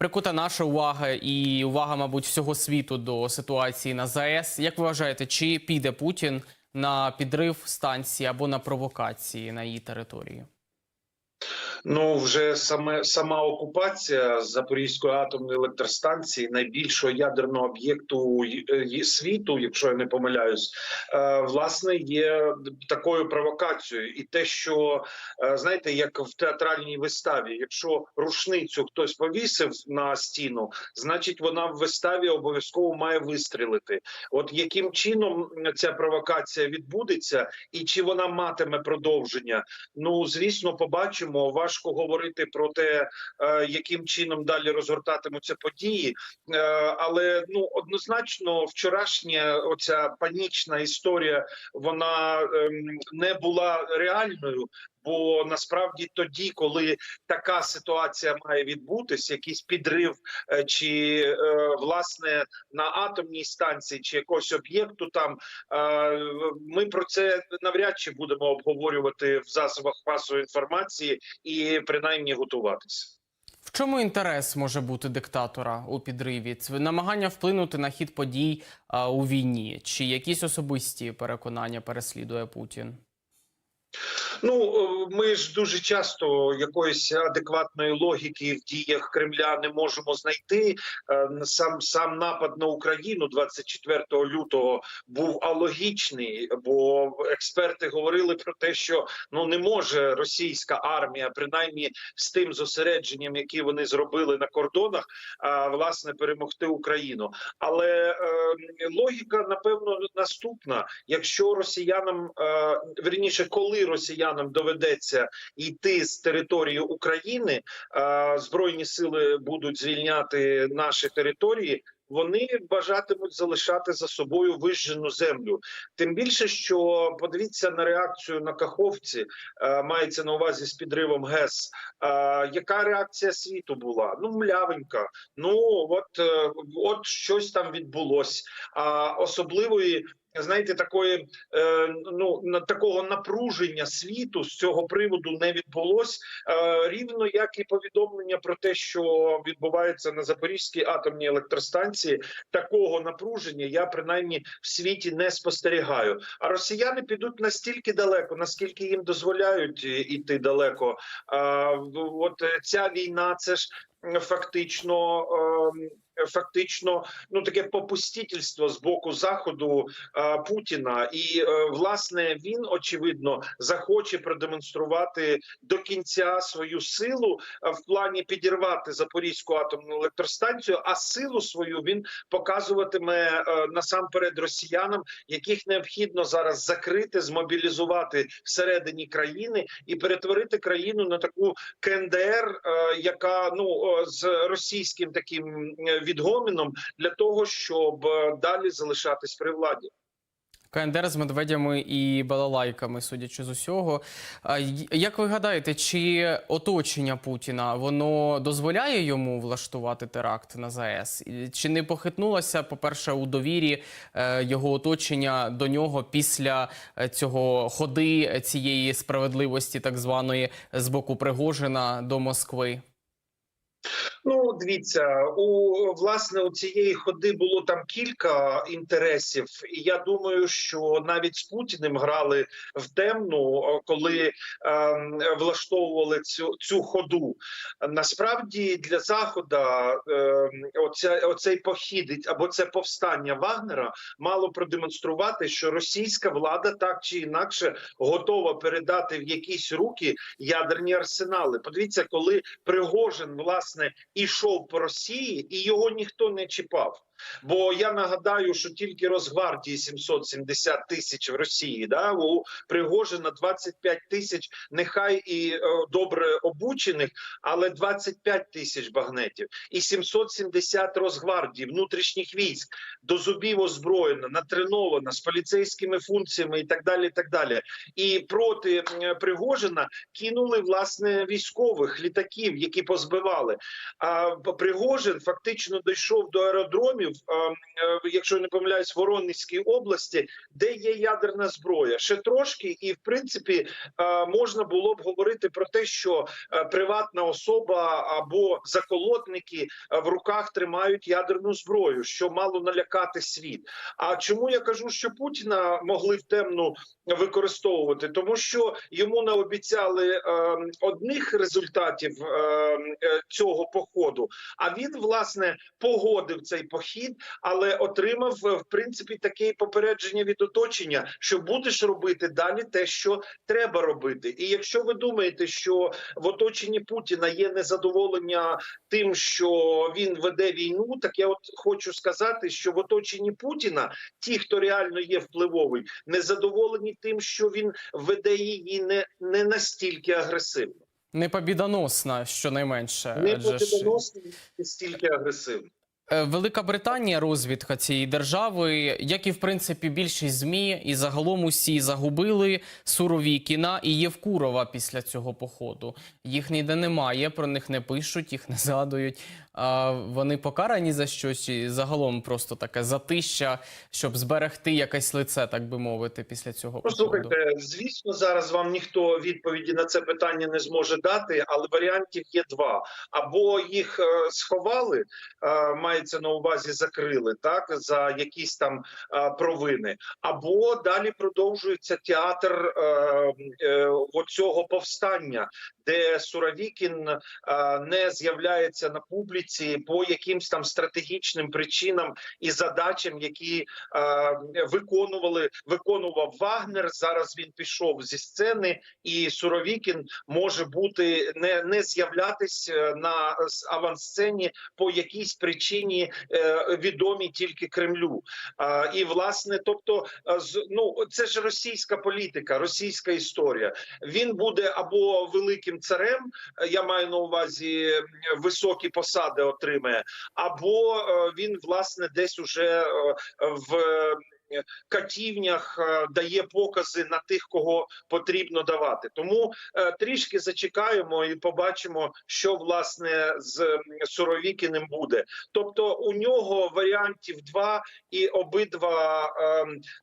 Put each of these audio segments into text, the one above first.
прикута наша увага і увага, мабуть, всього світу до ситуації на ЗАЕС. Як ви вважаєте, чи піде Путін на підрив станції або на провокації на її території? Ну вже саме сама окупація Запорізької атомної електростанції, найбільшого ядерного об'єкту й- світу, якщо я не помиляюсь, е, власне є такою провокацією. І те, що е, знаєте, як в театральній виставі, якщо рушницю хтось повісив на стіну, значить вона в виставі обов'язково має вистрілити. От яким чином ця провокація відбудеться, і чи вона матиме продовження? Ну звісно, побачимо. Важко говорити про те, е, яким чином далі розгортатимуться події. Е, але ну однозначно, вчорашня оця панічна історія вона ем, не була реальною. Бо насправді тоді, коли така ситуація має відбутись, якийсь підрив е, чи е, власне на атомній станції чи якогось об'єкту, там е, ми про це навряд чи будемо обговорювати в засобах масової інформації і принаймні готуватися. В чому інтерес може бути диктатора у підриві? Це намагання вплинути на хід подій у війні, чи якісь особисті переконання переслідує Путін? Ну е, ми ж дуже часто якоїсь адекватної логіки в діях Кремля не можемо знайти. Е, Сам сам напад на Україну 24 лютого був алогічний, бо експерти говорили про те, що ну не може російська армія, принаймні з тим зосередженням, які вони зробили на кордонах, а, власне перемогти Україну. Але е, логіка напевно наступна: якщо росіянам е, верніше, коли росіянам доведеться йти з території України, збройні сили будуть звільняти наші території. Вони бажатимуть залишати за собою вижжену землю. Тим більше, що подивіться на реакцію на Каховці, мається на увазі з підривом ГЕС. Яка реакція світу була? Ну млявенька. Ну от, е, от щось там відбулось. А особливої знаєте, такої е, ну такого напруження світу з цього приводу не відбулось. Е, рівно як і повідомлення про те, що відбувається на Запорізькій атомній електростанції, такого напруження я принаймні в світі не спостерігаю. А росіяни підуть настільки далеко, наскільки їм дозволяють е, іти далеко. От ця війна, це ж фактично. Фактично, ну таке попустительство з боку заходу а, Путіна, і е, власне він очевидно захоче продемонструвати до кінця свою силу в плані підірвати Запорізьку атомну електростанцію. А силу свою він показуватиме е, насамперед росіянам, яких необхідно зараз закрити, змобілізувати всередині країни і перетворити країну на таку КНДР, е, яка ну е, з російським таким е, відгоміном для того, щоб е, далі залишатись при владі. КНДР з медведями і балалайками, судячи з усього. Як ви гадаєте, чи оточення Путіна воно дозволяє йому влаштувати теракт на ЗАЕС? Чи не похитнулося, по-перше, у довірі е, його оточення до нього після е, цього ходи цієї справедливості, так званої, з боку Пригожина до Москви? Ну, дивіться, у власне у цієї ходи було там кілька інтересів, і я думаю, що навіть з Путіним грали в темну, коли ем, влаштовували цю цю ходу. Насправді для захода ем, оця, оцей похід або це повстання Вагнера мало продемонструвати, що російська влада так чи інакше готова передати в якісь руки ядерні арсенали. Подивіться, коли Пригожин власне ішов по Росії, і його ніхто не чіпав. Бо я нагадаю, що тільки Росгвардії 770 тисяч в Росії, да у Пригожина 25 тисяч, нехай і е, добре обучених, але 25 тисяч багнетів і 770 Росгвардії, внутрішніх військ до зубів озброєна, натренована з поліцейськими функціями і так далі. І так далі. І проти Пригожина кинули власне військових літаків, які позбивали. А Пригожин фактично дійшов до аеродромів, е, е, якщо не помиляюсь, Воронезькій області, де є ядерна зброя. Ще трошки, і в принципі е, можна було б говорити про те, що е, приватна особа або заколотники в руках тримають ядерну зброю, що мало налякати світ. А чому я кажу, що Путіна могли в темну використовувати? Тому що йому наобіцяли одних результатів цього походу. А він власне погодив цей похід, але отримав е, в принципі таке попередження від оточення, що будеш робити далі те, що треба робити. І якщо ви думаєте, що в оточенні Путіна є незадоволення тим, що він веде війну, так я от хочу сказати, що в оточенні Путіна ті, хто реально є впливовий, незадоволені тим, що він веде її не, не настільки агресивно, Не побідоносна, щонайменше. не адже ж- настільки агресивно. Е, Велика Британія, розвідка цієї держави, як і в принципі більшість змі, і загалом усі загубили сурові кіна і Євкурова після цього походу. Їх ніде немає, про них не пишуть, їх не згадують. Вони покарані за щось, і загалом просто таке затища, щоб зберегти якесь лице, так би мовити, після цього походу. Послухайте, звісно, зараз вам ніхто відповіді на це питання не зможе дати, але варіантів є два: або їх е, сховали, е, мається на увазі закрили так за якісь там е, провини, або далі продовжується театр е, е, оцього повстання, де Суровікін не з'являється на публіці по якимсь там стратегічним причинам і задачам, які виконували виконував Вагнер. Зараз він пішов зі сцени, і Суровікін може бути не, не з'являтись на авансцені по якійсь причині е, відомі тільки Кремлю. І власне, тобто, е, з- ну це ж російська політика, російська історія. Він буде або великим царем, е, я маю на увазі високі посади отримає, або він власне десь уже в катівнях е, дає покази на тих, кого потрібно давати. Тому е, трішки зачекаємо і побачимо, що власне з Суровікіним буде. Тобто у нього варіантів два, і обидва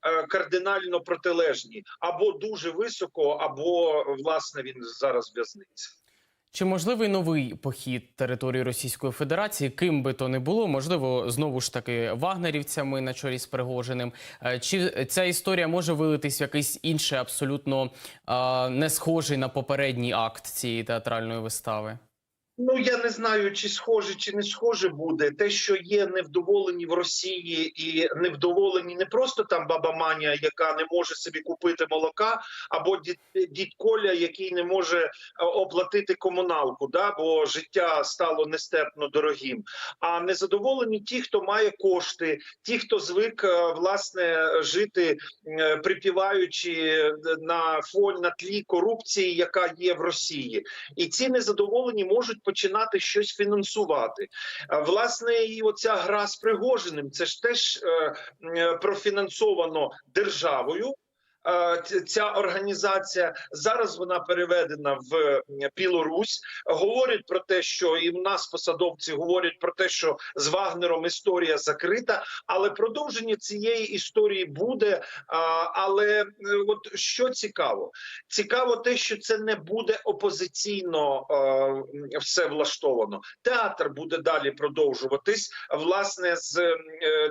е, кардинально протилежні або дуже високо, або власне він зараз в в'язниці. Чи можливий новий похід території Російської Федерації, ким би то не було, можливо, знову ж таки вагнерівцями на чолі з Пригожиним? Е, Чи ця історія може вилитись в якийсь інший, абсолютно не схожий на попередній акт цієї театральної вистави? Ну я не знаю, чи схоже, чи не схоже буде те, що є невдоволені в Росії, і невдоволені не просто там баба Маня, яка не може собі купити молока, або дід, дід Коля, який не може е, оплатити комуналку, да бо життя стало нестерпно дорогим. А незадоволені ті, хто має кошти, ті, хто звик е, власне жити, е, припіваючи на фоні на тлі корупції, яка є в Росії і ці незадоволені можуть починати щось фінансувати. Власне, і оця гра з Пригожиним це ж теж е, е, профінансовано державою. Е, Ця організація зараз вона переведена в е, Білорусь. Говорять про те, що і в нас посадовці говорять про те, що з Вагнером історія закрита, але продовження цієї історії буде. Але е, от що цікаво, цікаво те, що це не буде опозиційно е, все влаштовано. Театр буде далі продовжуватись, власне, з е,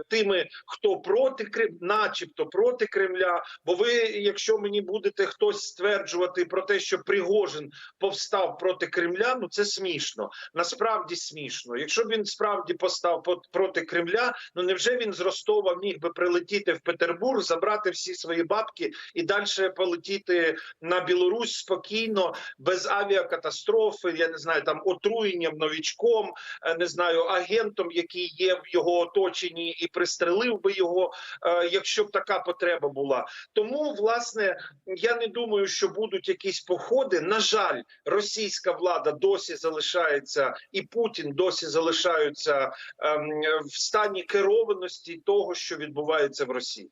тими, хто проти Крим, начебто проти Кремля. Бо ви, якщо мені будете хтось стверджувати про те, що Пригожин повстав проти Кремля, ну це смішно. Насправді смішно. Якщо б він справді постав по- проти Кремля, ну невже він з Ростова міг би прилетіти в Петербург, забрати всі свої бабки і далі полетіти на Білорусь спокійно, без авіакатастрофи, я не знаю, там отруєнням новічком, е, не знаю, агентом, який є в його оточенні, і пристрелив би його, е, якщо б така потреба була. Тому, власне, я не думаю, що будуть якісь походи. На жаль, російська влада досі залишається, і Путін досі залишаються ем, в стані керованості того, що відбувається в Росії.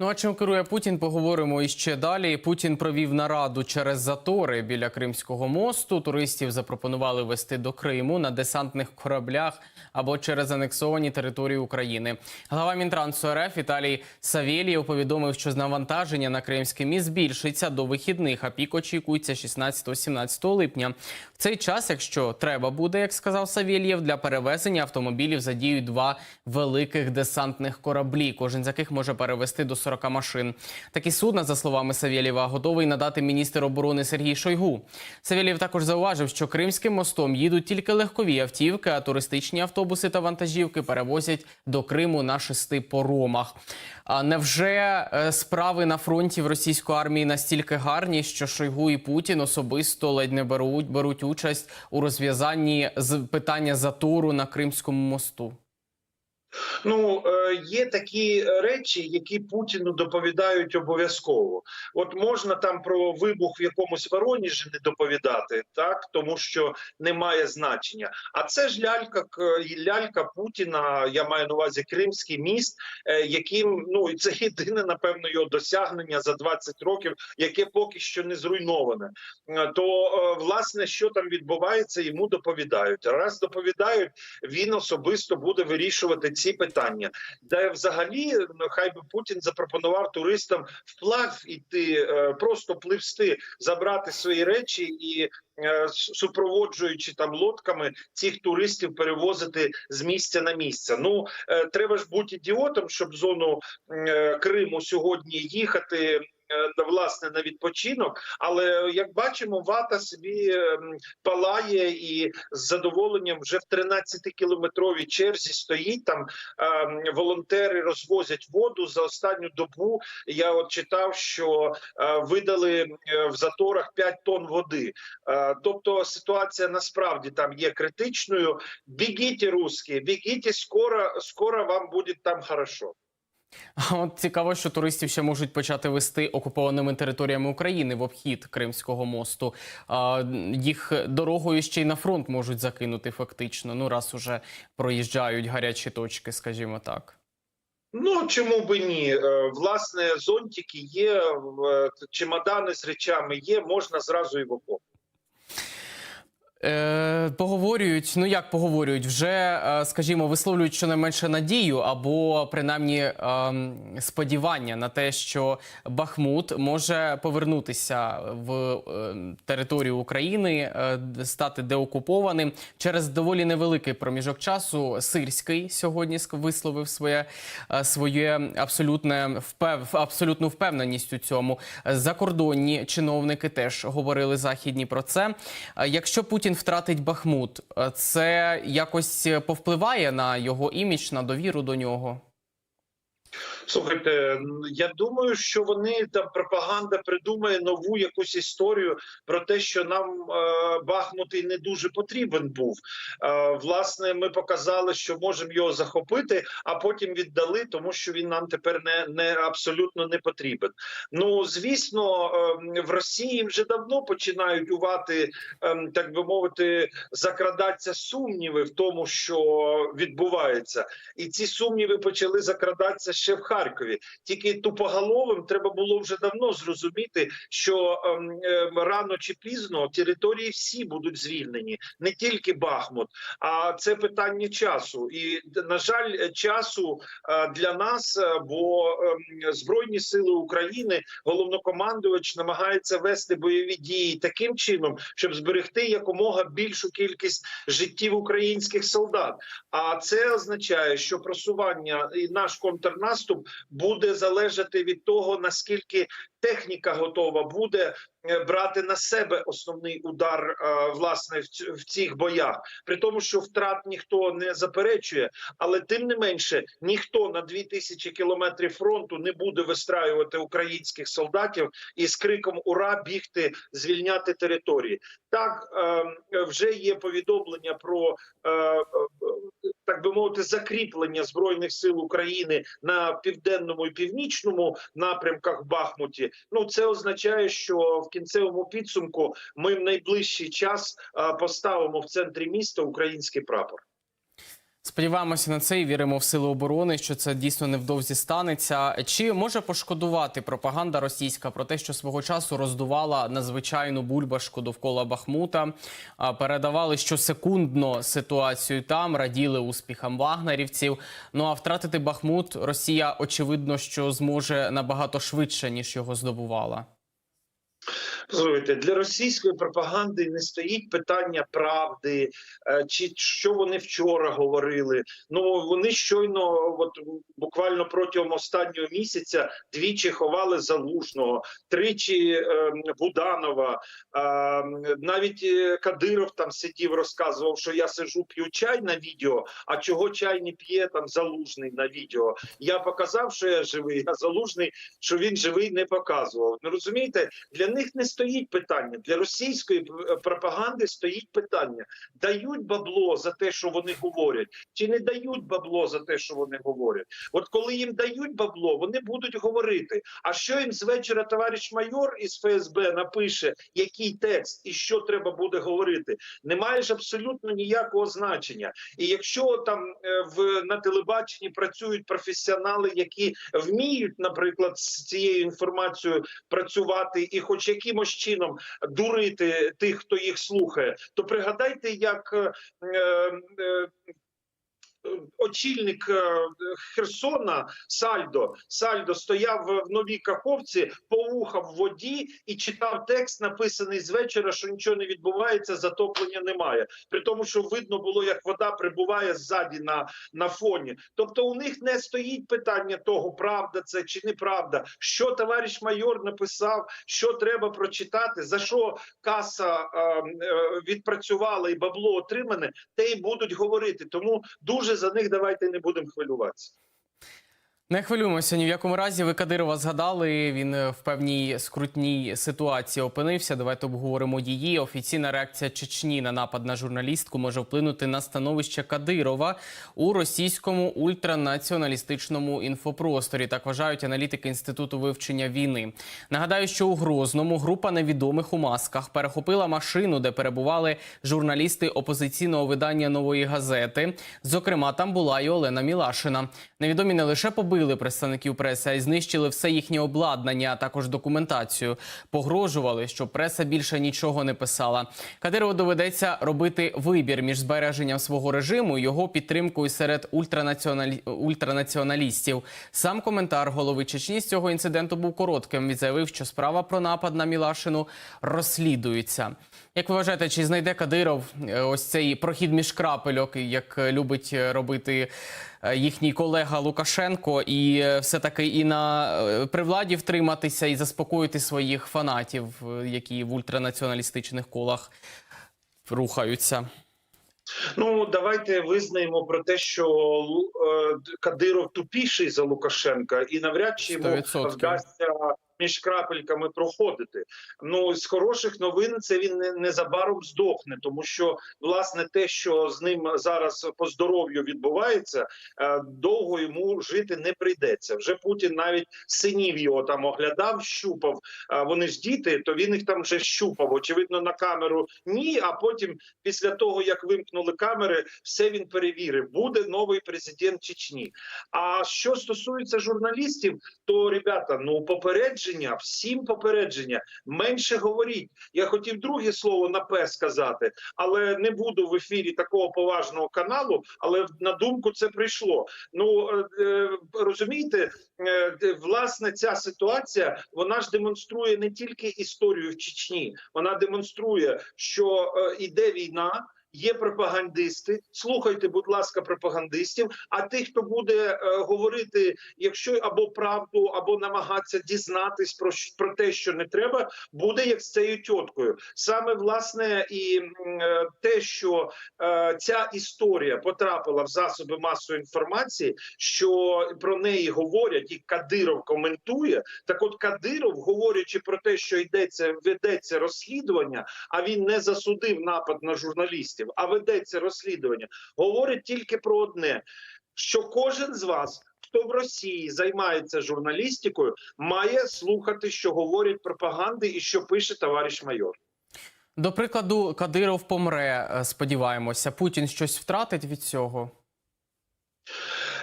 Ну а чим керує Путін? Поговоримо іще далі. Путін провів нараду через затори біля Кримського мосту. Туристів запропонували вести до Криму на десантних кораблях або через анексовані території України. Глава Мінтрансу РФ Віталій Савєлєв повідомив, що навантаження на Кримський міст збільшиться до вихідних, а пік очікується 16-17 липня. Цей час, якщо треба буде, як сказав Савєлєв, для перевезення автомобілів задіють два великих десантних кораблі, кожен з яких може перевести до 40 машин. Такі судна, за словами Савєлєва, готовий надати міністр оборони Сергій Шойгу. Савєлєв також зауважив, що Кримським мостом їдуть тільки легкові автівки, а туристичні автобуси та вантажівки перевозять до Криму на шести поромах. А невже е, справи на фронті в російської армії настільки гарні, що Шойгу і Путін особисто ледь не беруть беруть участь у розв'язанні з питання затору на Кримському мосту? Ну е, є такі речі, які Путіну доповідають обов'язково. От можна там про вибух в якомусь Воронежі не доповідати, так тому що немає значення. А це ж лялька лялька Путіна. Я маю на увазі Кримський міст, е, яким ну це єдине, напевно, його досягнення за 20 років, яке поки що не зруйноване. Е, То е, власне, що там відбувається, йому доповідають. Раз доповідають, він особисто буде вирішувати ці питання. Де взагалі ну, хай би Путін запропонував туристам вплав іти, е, просто пливсти, забрати свої речі і. е, Супроводжуючи там лодками цих туристів перевозити з місця на місце. Ну е, треба ж бути ідіотом, щоб в зону Криму сьогодні їхати власне на відпочинок. Але як бачимо, вата собі ем, палає і з задоволенням вже в 13-кілометровій черзі стоїть там. ем, волонтери розвозять воду за останню добу. Я от читав, що е, видали е, в заторах 5 тонн води. Е, тобто ситуація насправді там є критичною. Бігіть, русські, бігіть, скоро, скоро вам буде там хорошо. А От цікаво, що туристів ще можуть почати вести окупованими територіями України в обхід Кримського мосту. А, їх дорогою ще й на фронт можуть закинути фактично. Ну раз уже проїжджають гарячі точки, скажімо так. Ну чому би ні? Е, Власне, зонтики є, в- чемодани з речами є, можна зразу і в окоп. Е, поговорюють, ну як поговорюють, вже, е, скажімо, висловлюють щонайменше надію або принаймні е, сподівання на те, що Бахмут може повернутися в е, територію України, е, стати деокупованим через доволі невеликий проміжок часу. Сирський сьогодні висловив своє, е, своє абсолютне впев, абсолютну впевненість у цьому. Закордонні чиновники теж говорили західні про це. Е, Якщо Путін втратить Бахмут, це якось повпливає на його імідж, на довіру до нього. Слухайте, я думаю, що вони там пропаганда придумає нову якусь історію про те, що нам е, Бахмут і не дуже потрібен був. Е, власне, ми показали, що можемо його захопити, а потім віддали, тому що він нам тепер не, не абсолютно не потрібен. Ну звісно, е, в Росії вже давно починають увати, е, так би мовити, закрадатися сумніви в тому, що відбувається, і ці сумніви почали закрадатися ще в Харкові. Тільки тупоголовим треба було вже давно зрозуміти, що ем, рано чи пізно території всі будуть звільнені, не тільки Бахмут, а це питання часу. І на жаль, часу е, для нас, е, бо ем, збройні сили України, головнокомандувач намагається вести бойові дії таким чином, щоб зберегти якомога більшу кількість життів українських солдат. А це означає, що просування і наш контрнаступ буде залежати від того, наскільки техніка готова буде е, брати на себе основний удар е, власне в цих боях, при тому, що втрат ніхто не заперечує, але тим не менше ніхто на 2000 кілометрів фронту не буде вистраювати українських солдатів і з криком Ура бігти звільняти території. Так е, вже є повідомлення про е, так би мовити, закріплення збройних сил України на південному і північному напрямках Бахмуті. Ну це означає, що в кінцевому підсумку ми в найближчий час поставимо в центрі міста український прапор. Сподіваємося на це і віримо в сили оборони, що це дійсно невдовзі станеться. Чи може пошкодувати пропаганда російська про те, що свого часу роздувала надзвичайну бульбашку довкола Бахмута, передавали щосекундно ситуацію там, раділи успіхам вагнерівців. Ну а втратити Бахмут Росія очевидно, що зможе набагато швидше ніж його здобувала. Слухайте, для російської пропаганди не стоїть питання правди, е, чи що вони вчора говорили. Ну вони щойно, от буквально протягом останнього місяця, двічі ховали залужного, тричі е, Буданова. Е, навіть е, Кадиров там сидів, розказував, що я сижу, п'ю чай на відео. А чого чай не п'є там залужний на відео? Я показав, що я живий, а залужний, що він живий, не показував. Ну розумієте, для них не стоїть питання. Для російської е, пропаганди стоїть питання: дають бабло за те, що вони говорять, чи не дають бабло за те, що вони говорять. От коли їм дають бабло, вони будуть говорити. А що їм з вечора товариш майор із ФСБ напише, який текст і що треба буде говорити, немає ж абсолютно ніякого значення. І якщо там е, в на телебаченні працюють професіонали, які вміють, наприклад, з цією інформацією працювати і, хоч якимось чином дурити тих, хто їх слухає, то пригадайте, як е, е, очільник е, Херсона Сальдо Сальдо стояв в новій каховці, повухав в воді і читав текст, написаний з вечора, що нічого не відбувається, затоплення немає. При тому, що видно було, як вода прибуває ззаді на, на фоні. Тобто, у них не стоїть питання того, правда це чи неправда, що товариш майор написав, що треба прочитати, за що каса е, е, відпрацювала і бабло отримане, те й будуть говорити. Тому дуже за них давайте не будемо хвилюватися. Не хвилюємося ні в якому разі. Ви Кадирова згадали. Він е, в певній скрутній ситуації опинився. Давайте обговоримо її. Офіційна реакція Чечні на напад на журналістку може вплинути на становище Кадирова у російському ультранаціоналістичному інфопросторі. Так вважають аналітики інституту вивчення війни. Нагадаю, що у Грозному група невідомих у масках перехопила машину, де перебували журналісти опозиційного видання нової газети. Зокрема, там була і Олена Мілашина. Невідомі не лише побили представників преси, а й знищили все їхнє обладнання, а також документацію. Погрожували, що преса більше нічого не писала. Кадирову доведеться робити вибір між збереженням свого режиму і його підтримкою серед ультранаціоналі... ультранаціоналістів. Сам коментар голови Чечні з цього інциденту був коротким. Він заявив, що справа про напад на Мілашину розслідується. Як ви вважаєте, чи знайде Кадиров е, ось цей прохід між крапельок, як е, любить е, робити їхній колега Лукашенко, і е, все-таки і на при владі втриматися і заспокоїти своїх фанатів, які в ультранаціоналістичних колах рухаються? Ну давайте визнаємо про те, що Кадиров тупіший за Лукашенка, і навряд чи йому 100%. вдасться між крапельками проходити. Ну з хороших новин це він не- незабаром здохне, тому що власне те, що з ним зараз по здоров'ю відбувається, е, довго йому жити не прийдеться. Вже Путін навіть синів його там оглядав, щупав. Вони ж діти, то він їх там вже щупав. Очевидно, на камеру ні. А потім, після того як вимкнули камери, все він перевірив. Буде новий президент Чечні. А що стосується журналістів, то ребята, ну попередження, всім попередження, менше говоріть. Я хотів друге слово на П сказати, але не буду в ефірі такого поважного каналу. Але на думку це прийшло. Ну е, е, розумієте, е, власне, ця ситуація вона ж демонструє не тільки історію в Чечні, вона демонструє, що іде війна. Є пропагандисти, слухайте, будь ласка, пропагандистів. А тих, хто буде е, говорити, якщо або правду, або намагатися дізнатись про про те, що не треба, буде як з цією тіткою. Саме власне і е, те, що е, ця історія потрапила в засоби масової інформації, що про неї говорять, і Кадиров коментує. Так, от Кадиров, говорячи про те, що йдеться, ведеться розслідування, а він не засудив напад на журналістів, а ведеться розслідування, говорить тільки про одне: що кожен з вас. Хто в Росії займається журналістикою, має слухати, що говорять пропаганди і що пише товариш майор. До прикладу, Кадиров помре. е, Сподіваємося, Путін щось втратить від цього.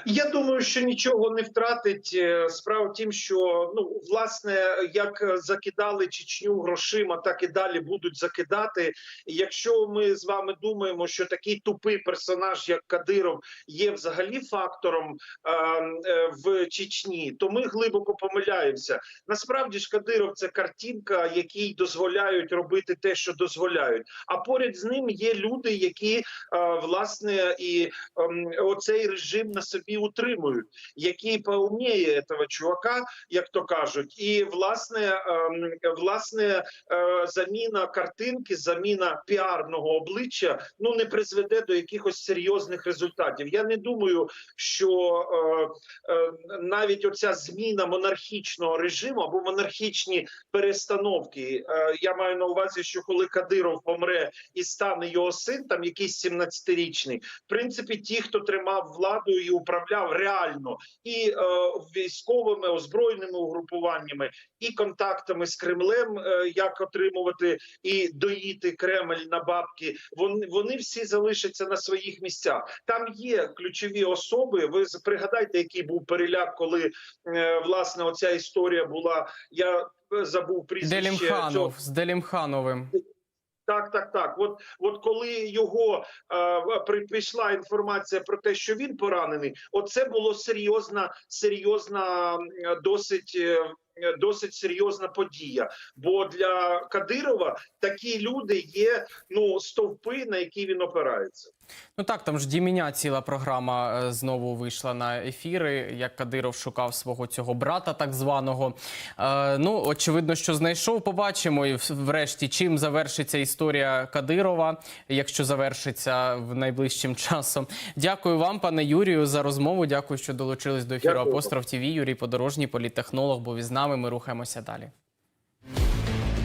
Я думаю, що нічого не втратить. Е, Справа в тім, що ну власне як закидали Чечню грошима, так і далі будуть закидати. Якщо ми з вами думаємо, що такий тупий персонаж, як Кадиров, є взагалі фактором е, е, в Чечні, то ми глибоко помиляємося. Насправді ж Кадиров це картинка, якій дозволяють робити те, що дозволяють. А поряд з ним є люди, які е, власне і ем, оцей режим на собі утримують, який поумніє цього чувака, як то кажуть, і власне, ем, власне е, заміна картинки, заміна піарного обличчя ну не призведе до якихось серйозних результатів. Я не думаю, що е, е, навіть оця зміна монархічного режиму або монархічні перестановки. Я маю на увазі, що коли Кадиров помре і стане його син, там якийсь 17-річний, в принципі, ті, хто тримав владу і управляв реально і е, військовими озброєними угрупуваннями, і контактами з Кремлем, е, як отримувати і доїти Кремль на бабки, вони, вони всі залишаться на своїх місцях. Там є ключові особи. Ви пригадайте, який був переляк, коли е, власне оця історія була. Я е, забув прізвище цього з Делімхановим. Так, так, так. От, от коли його е, при, прийшла інформація про те, що він поранений, оце було серйозна, серйозна, досить. е, Досить серйозна подія, бо для Кадирова такі люди є ну стовпи, на які він опирається. Ну так, там ж Діміня ціла програма е, знову вийшла на ефіри, як Кадиров шукав свого цього брата, так званого. Е, ну, очевидно, що знайшов. Побачимо і врешті, чим завершиться історія Кадирова, якщо завершиться в найближчим часом. Дякую вам, пане Юрію, за розмову. Дякую, що долучились до ефіру Дякую. Апостроф ТВ. Юрій Подорожній, політтехнолог, був із нами. Ми рухаємося далі.